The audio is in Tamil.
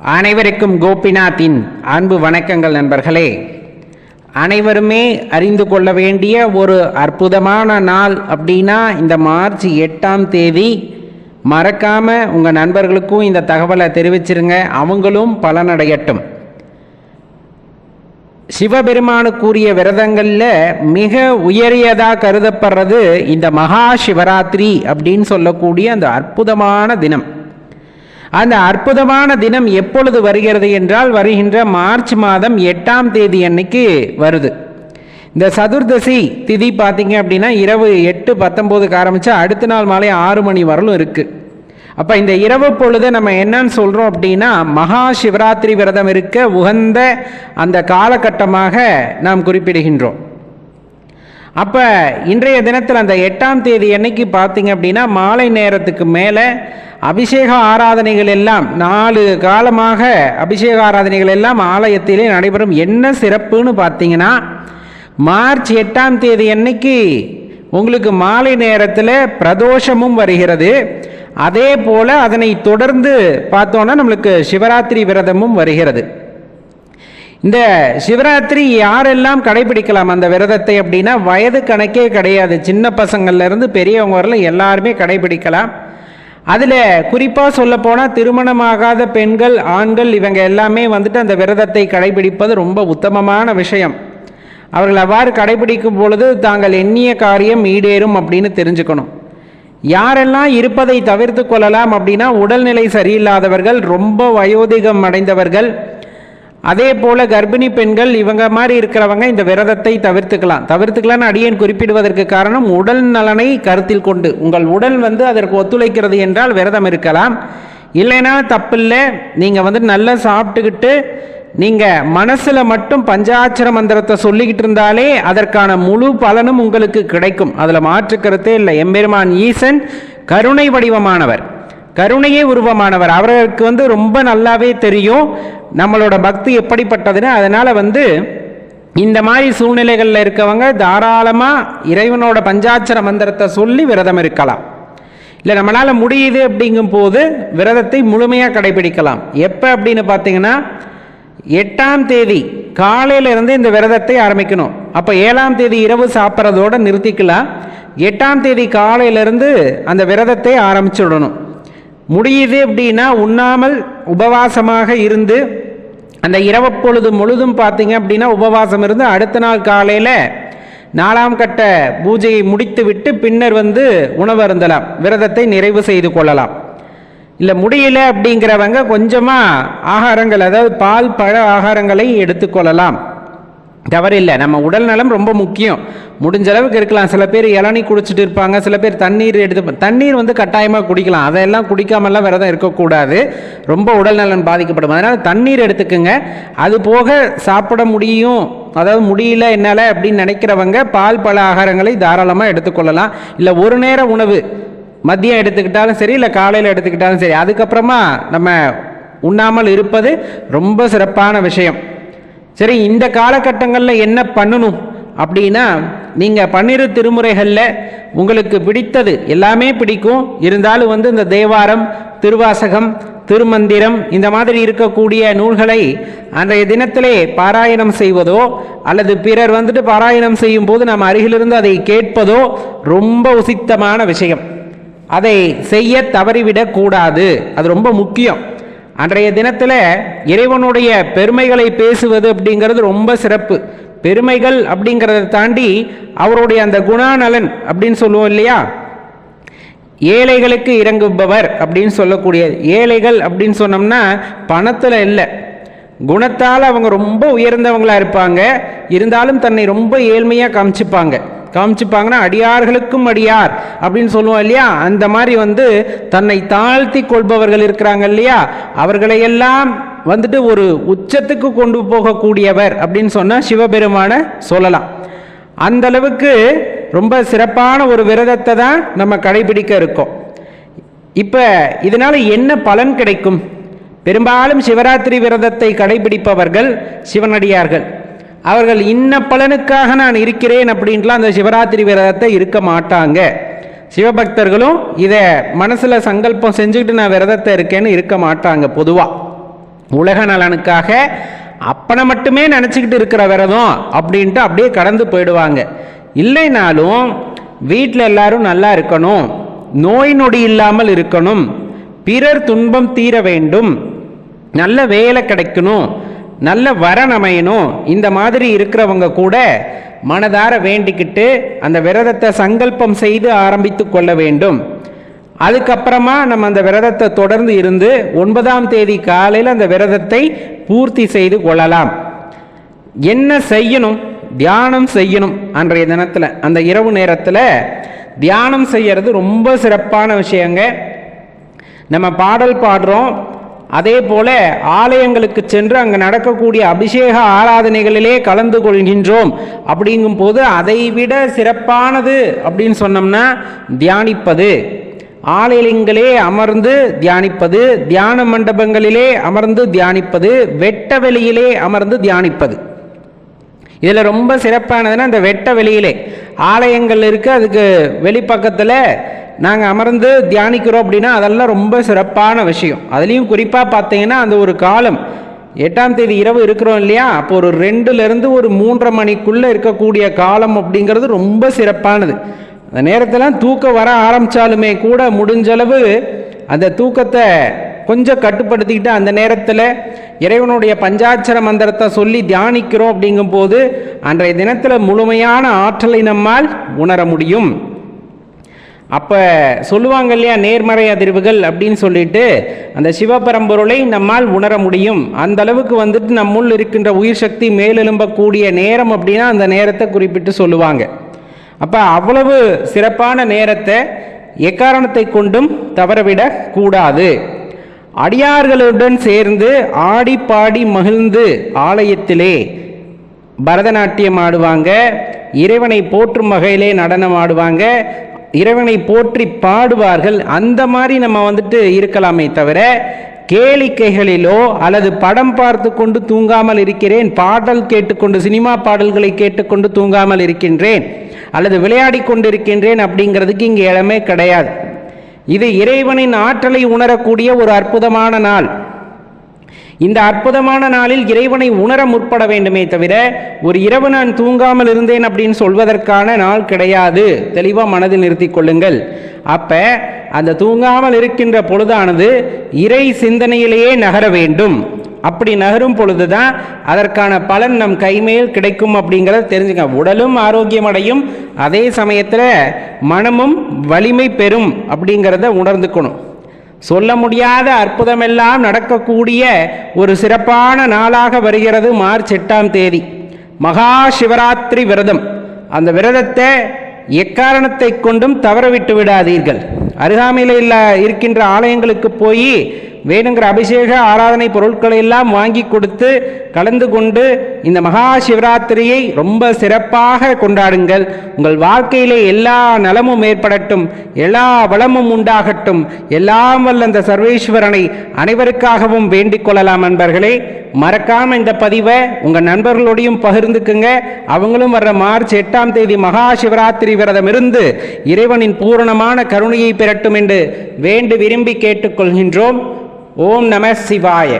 அனைவருக்கும் கோபிநாத்தின் அன்பு வணக்கங்கள் நண்பர்களே. அனைவருமே அறிந்து கொள்ள வேண்டிய ஒரு அற்புதமான நாள் அப்படின்னா இந்த மார்ச் எட்டாம் தேதி. மறக்காமல் உங்கள் நண்பர்களுக்கும் இந்த தகவலை தெரிவிச்சிருங்க. அவங்களும் பலனடையட்டும். சிவபெருமானுக்குரிய விரதங்களில் மிக உயரியதாக கருதப்படுறது இந்த மகா சிவராத்திரி அப்படின்னு சொல்லக்கூடிய அந்த அற்புதமான தினம். அந்த அற்புதமான தினம் எப்பொழுது வருகிறது என்றால் வருகின்ற மார்ச் மாதம் எட்டாம் தேதி அன்னைக்கு வருது. இந்த சதுர்தசி திதி பார்த்தீங்க அப்படின்னா இரவு எட்டு பத்தொம்போதுக்கு ஆரம்பித்தா அடுத்த நாள் மாலை ஆறு மணி வரலும் இருக்குது அப்போ இந்த இரவு பொழுது நம்ம என்னன்னு சொல்கிறோம் அப்படின்னா மகா சிவராத்திரி விரதம் இருக்க உகந்த அந்த காலகட்டமாக நாம் குறிப்பிடுகின்றோம். அப்போ இன்றைய தினத்தில் அந்த எட்டாம் தேதி என்னைக்கு பார்த்தீங்க அப்படின்னா மாலை நேரத்துக்கு மேலே அபிஷேக ஆராதனைகள் எல்லாம் நாலு காலமாக அபிஷேக ஆராதனைகள் எல்லாம் ஆலயத்திலே நடைபெறும். என்ன சிறப்புன்னு பார்த்தீங்கன்னா மார்ச் எட்டாம் தேதி அன்னைக்கு உங்களுக்கு மாலை நேரத்தில் பிரதோஷமும் வருகிறது. அதே போல் அதனை தொடர்ந்து பார்த்தோன்னா நம்மளுக்கு சிவராத்திரி விரதமும் வருகிறது. இந்த சிவராத்திரி யாரெல்லாம் கடைபிடிக்கலாம் அந்த விரதத்தை அப்படின்னா வயது கணக்கே கிடையாது. சின்ன பசங்கள்லேருந்து பெரியவங்க வரல எல்லாருமே கடைபிடிக்கலாம். அதில் குறிப்பாக சொல்லப்போனால் திருமணமாகாத பெண்கள் ஆண்கள் இவங்க எல்லாமே வந்துட்டு அந்த விரதத்தை கடைபிடிப்பது ரொம்ப உத்தமமான விஷயம். அவர்கள் அவ்வாறு கடைபிடிக்கும் பொழுது தாங்கள் எண்ணிய காரியம் ஈடேறும் அப்படின்னு தெரிஞ்சுக்கணும். யாரெல்லாம் இருப்பதை தவிர்த்து கொள்ளலாம் அப்படின்னா உடல்நிலை சரியில்லாதவர்கள் ரொம்ப வயோதிகம் அடைந்தவர்கள் அதே போல கர்ப்பிணி பெண்கள் இவங்க மாதிரி இருக்கிறவங்க இந்த விரதத்தை தவிர்த்துக்கலாம். தவிர்த்துக்கலாம்னு அடியேன் குறிப்பிடுவதற்கு காரணம் உடல் நலனை கருத்தில் கொண்டு. உங்கள் உடல் வந்து அதற்கு ஒத்துழைக்கிறது என்றால் விரதம் இருக்கலாம். இல்லைன்னா தப்பில்லை. நீங்கள் வந்து நல்லா சாப்பிட்டுக்கிட்டு நீங்கள் மனசில் மட்டும் பஞ்சாட்சர மந்திரத்தை சொல்லிக்கிட்டு இருந்தாலே அதற்கான முழு பலனும் உங்களுக்கு கிடைக்கும். அதில் மாற்றுக்கிறதே இல்லை. எம்பெருமான் ஈசன் கருணை வடிவமானவர். கருணையே உருவமானவர். அவருக்கு வந்து ரொம்ப நல்லாவே தெரியும். நம்மளோட பக்தி எப்படிப்பட்டதுன்னு அதனால் வந்து இந்த மாதிரி சூழ்நிலைகளில் இருக்கவங்க தாராளமாக இறைவனோட பஞ்சாட்சர மந்திரத்தை சொல்லி விரதம் இருக்கலாம். இல்லை நம்மளால் முடியுது அப்படிங்கும் போது விரதத்தை முழுமையாக கடைபிடிக்கலாம். எப்போ அப்படின்னு பார்த்தீங்கன்னா எட்டாம் தேதி காலையிலேருந்து இந்த விரதத்தை ஆரம்பிக்கணும். அப்போ ஏழாம் தேதி இரவு சாப்பிட்றதோடு நிறுத்திக்கலாம். எட்டாம் தேதி காலையிலேருந்து அந்த விரதத்தை ஆரம்பிச்சுடணும். முடியுது அப்படின்னா உண்ணாமல் உபவாசமாக இருந்து அந்த இரவு பொழுது முழுதும் பார்த்தீங்க அப்படின்னா உபவாசம் இருந்து அடுத்த நாள் காலையில் நாலாம் கட்ட பூஜையை முடித்துவிட்டு பின்னர் வந்து உணவு அருந்தலாம் விரதத்தை நிறைவு செய்து கொள்ளலாம். இல்லை முடியல அப்படிங்கிறவங்க கொஞ்சமாக ஆகாரங்கள் அதாவது பால் பழ ஆகாரங்களை எடுத்துக்கொள்ளலாம் தவறில்லை. நம்ம உடல் நலம் ரொம்ப முக்கியம். முடிஞ்ச அளவுக்கு இருக்கலாம். சில பேர் இளநீ குடிச்சிட்டு இருப்பாங்க. சில பேர் தண்ணீர் எடுத்து தண்ணீர் வந்து கட்டாயமாக குடிக்கலாம். அதெல்லாம் குடிக்காமலாம் விரதம் இருக்கக்கூடாது. ரொம்ப உடல் நலன் பாதிக்கப்படும். அதனால் தண்ணீர் எடுத்துக்கோங்க. அது போக சாப்பிட முடியும். அதாவது முடியல என்னால் அப்படின்னு நினைக்கிறவங்க பால் பல ஆகாரங்களை தாராளமாக எடுத்துக்கொள்ளலாம். இல்லை ஒரு நேர உணவு மதியம் எடுத்துக்கிட்டாலும் சரி இல்லை காலையில் எடுத்துக்கிட்டாலும் சரி. அதுக்கப்புறமா நம்ம உண்ணாமல் இருப்பது ரொம்ப சிறப்பான விஷயம். சரி இந்த காலகட்டங்களில் என்ன பண்ணணும்? அப்படின்னா நீங்கள் பன்னிரு திருமுறைகளில் உங்களுக்கு பிடித்தது எல்லாமே பிடிக்கும். இருந்தாலும் வந்து இந்த தேவாரம் திருவாசகம் திருமந்திரம் இந்த மாதிரி இருக்கக்கூடிய நூல்களை அன்றைய தினத்திலே பாராயணம் செய்வதோ அல்லது பிறர் வந்துட்டு பாராயணம் செய்யும் போது நாம் அருகிலிருந்து அதை கேட்பதோ ரொம்ப உசித்தமான விஷயம். அதை செய்ய தவறிவிடக் கூடாது அது ரொம்ப முக்கியம். அன்றைய தினத்தில் இறைவனுடைய பெருமைகளை பேசுவது அப்படிங்கிறது ரொம்ப சிறப்பு. பெருமைகள் அப்படிங்கிறத தாண்டி அவருடைய அந்த குணாநலன் அப்படின்னு சொல்லுவோம் இல்லையா? ஏழைகளுக்கு இறங்குபவர் அப்படின்னு சொல்லக்கூடிய ஏழைகள் அப்படின்னு சொன்னோம்னா பணத்தில் இல்லை. குணத்தால் அவங்க ரொம்ப உயர்ந்தவங்களாக இருப்பாங்க. இருந்தாலும் தன்னை ரொம்ப ஏழ்மையாக காமிச்சுப்பாங்க. காமிச்சுப்பாங்கன்னா அடியார்களுக்கும் அடியார் அப்படின்னு சொல்லுவோம் இல்லையா? அந்த மாதிரி வந்து தன்னை தாழ்த்தி கொள்பவர்கள் இருக்கிறாங்க இல்லையா? அவர்களையெல்லாம் வந்துட்டு ஒரு உச்சத்துக்கு கொண்டு போகக்கூடியவர் அப்படின்னு சொன்னால் சிவபெருமான சொல்லலாம். அந்த அளவுக்கு ரொம்ப சிறப்பான ஒரு விரதத்தை தான் நம்ம கடைபிடிக்க இருக்கோம். இப்போ இதனால் என்ன பலன் கிடைக்கும்? பெரும்பாலும் சிவராத்திரி விரதத்தை கடைபிடிப்பவர்கள் சிவனடியார்கள். அவர்கள் இன்ன பலனுக்காக நான் இருக்கிறேன் அப்படின்ட்டுலாம் அந்த சிவராத்திரி விரதத்தை இருக்க மாட்டாங்க. சிவபக்தர்களும் இதை மனசில் சங்கல்பம் செஞ்சுக்கிட்டு நான் விரதத்தை இருக்கேன்னு இருக்க மாட்டாங்க பொதுவாக உலக நலனுக்காக அப்பனை மட்டுமே நினச்சிக்கிட்டு இருக்கிற விரதம் அப்படின்ட்டு அப்படியே கடந்து போயிடுவாங்க. இல்லைனாலும் வீட்டில் எல்லாரும் நல்லா இருக்கணும். நோய் நொடி இல்லாமல் இருக்கணும். பிறர் துன்பம் தீர வேண்டும். நல்ல வேலை கிடைக்கணும். நல்ல வரன் அமையணும். இந்த மாதிரி இருக்கிறவங்க கூட மனதார வேண்டிக்கிட்டு அந்த விரதத்தை சங்கல்பம் செய்து ஆரம்பித்து கொள்ள வேண்டும். அதுக்கப்புறமா நம்ம அந்த விரதத்தை தொடர்ந்து இருந்து ஒன்பதாம் தேதி காலையில் அந்த விரதத்தை பூர்த்தி செய்து கொள்ளலாம். என்ன செய்யணும்? தியானம் செய்யணும் அன்றைய தினத்தில் அந்த இரவு நேரத்தில். தியானம் செய்யறது ரொம்ப சிறப்பான விஷயங்க. நம்ம பாடல் பாடுறோம். அதே போல ஆலயங்களுக்கு சென்று அங்கே நடக்கக்கூடிய அபிஷேக ஆராதனைகளிலே கலந்து கொள்கின்றோம். அப்படிங்கும் போது அதை விட சிறப்பானது அப்படின்னு சொன்னோம்னா தியானிப்பது. ஆலயங்களே அமர்ந்து தியானிப்பது தியான மண்டபங்களிலே அமர்ந்து தியானிப்பது வெட்ட வெளியிலே அமர்ந்து தியானிப்பது. இதில் ரொம்ப சிறப்பானதுன்னா இந்த வெட்ட வெளியிலே ஆலயங்கள் இருக்குது அதுக்கு வெளிப்பக்கத்தில் நாங்கள் அமர்ந்து தியானிக்கிறோம் அப்படின்னா அதெல்லாம் ரொம்ப சிறப்பான விஷயம். அதுலேயும் குறிப்பாக பார்த்தீங்கன்னா அந்த ஒரு காலம் எட்டாம் தேதி இரவு இருக்கிறோம் இல்லையா? அப்போ ஒரு ரெண்டுலேருந்து ஒரு மூன்றரை மணிக்குள்ளே இருக்கக்கூடிய காலம் அப்படிங்கிறது ரொம்ப சிறப்பானது. அந்த நேரத்தில் தூக்கம் வர ஆரம்பித்தாலுமே கூட முடிஞ்சளவு அந்த தூக்கத்தை கொஞ்சம் கட்டுப்படுத்திக்கிட்டு அந்த நேரத்தில் இறைவனுடைய பஞ்சாட்சர மந்திரத்தை சொல்லி தியானிக்கிறோம் அப்படிங்கும்போது அன்றைய தினத்தில் முழுமையான ஆற்றலை நம்மால் உணர முடியும். அப்போ சொல்லுவாங்க இல்லையா நேர்மறை அதிர்வுகள் அப்படின்னு சொல்லிட்டு அந்த சிவபரம்பொருளை நம்மால் உணர முடியும். அந்த அளவுக்கு வந்துட்டு நம்முள் இருக்கின்ற உயிர் சக்தி மேலெழும்பக்கூடிய நேரம் அப்படின்னா அந்த நேரத்தை குறிப்பிட்டு சொல்லுவாங்க. அப்போ அவ்வளவு சிறப்பான நேரத்தை எக்காரணத்தை கொண்டும் தவறவிடக் கூடாது. அடியார்களுடன் சேர்ந்து ஆடி பாடி மகிழ்ந்து ஆலயத்திலே பரதநாட்டியம் ஆடுவாங்க. இறைவனை போற்றும் வகையிலே நடனம் ஆடுவாங்க. இறைவனை போற்றி பாடுவார்கள். அந்த மாதிரி நம்ம வந்துட்டு இருக்கலாமே தவிர கேளிக்கைகளிலோ அல்லது படம் பார்த்து கொண்டு தூங்காமல் இருக்கிறேன் பாடல் கேட்டுக்கொண்டு சினிமா பாடல்களை கேட்டுக்கொண்டு தூங்காமல் இருக்கின்றேன் அல்லது விளையாடி கொண்டிருக்கின்றேன் அப்படிங்கிறதுக்கு இங்கே இடமே கிடையாது. இது இறைவனின் ஆற்றலை உணரக்கூடிய ஒரு அற்புதமான நாள். இந்த அற்புதமான நாளில் இறைவனை உணர முற்பட வேண்டுமே தவிர ஒரு இரவு நான் தூங்காமல் இருந்தேன் அப்படின்னு சொல்வதற்கான நாள் கிடையாது. தெளிவாக மனதில் நிறுத்தி கொள்ளுங்கள். அப்ப அந்த தூங்காமல் இருக்கின்ற பொழுதானது இறை சிந்தனையிலேயே நகர வேண்டும். அப்படி நகரும் பொழுதுதான் அதற்கான பலன் நம் கைமேல் கிடைக்கும் அப்படிங்கிறத தெரிஞ்சுக்க உடலும் ஆரோக்கியம் அடையும் அதே சமயத்தில் மனமும் வலிமை பெறும் அப்படிங்கிறத உணர்ந்துக்கணும். சொல்ல முடியாத அற்புதமெல்லாம் நடக்கக்கூடிய ஒரு சிறப்பான நாளாக வருகிறது மார்ச் எட்டாம் தேதி. மகா சிவராத்திரி விரதம். அந்த விரதத்தை எக்காரணத்தை கொண்டும் தவறவிட்டு விடாதீர்கள். அருகாமையில் இல்லை இருக்கின்ற ஆலயங்களுக்கு போய் வேணுங்கிற அபிஷேக ஆராதனை பொருட்களை எல்லாம் வாங்கி கொடுத்து கலந்து கொண்டு இந்த மகா சிவராத்திரியை ரொம்ப சிறப்பாக கொண்டாடுங்கள். உங்கள் வாழ்க்கையிலே எல்லா நலமும் ஏற்படட்டும் எல்லா வளமும் உண்டாகட்டும். எல்லாம் வல்ல அந்த சர்வேஸ்வரனை அனைவருக்காகவும் வேண்டிக் கொள்ளலாம் நண்பர்களே மறக்காம இந்த பதிவை உங்க நண்பர்களோடையும் பகிர்ந்துக்குங்க. அவங்களும் வர்ற மார்ச் எட்டாம் தேதி மகா சிவராத்திரி விரதம் இருந்து இறைவனின் பூரணமான கருணையை பெறட்டும் என்று வேண்டு விரும்பி கேட்டுக்கொள்கின்றோம். ஓம் நம சிவாய.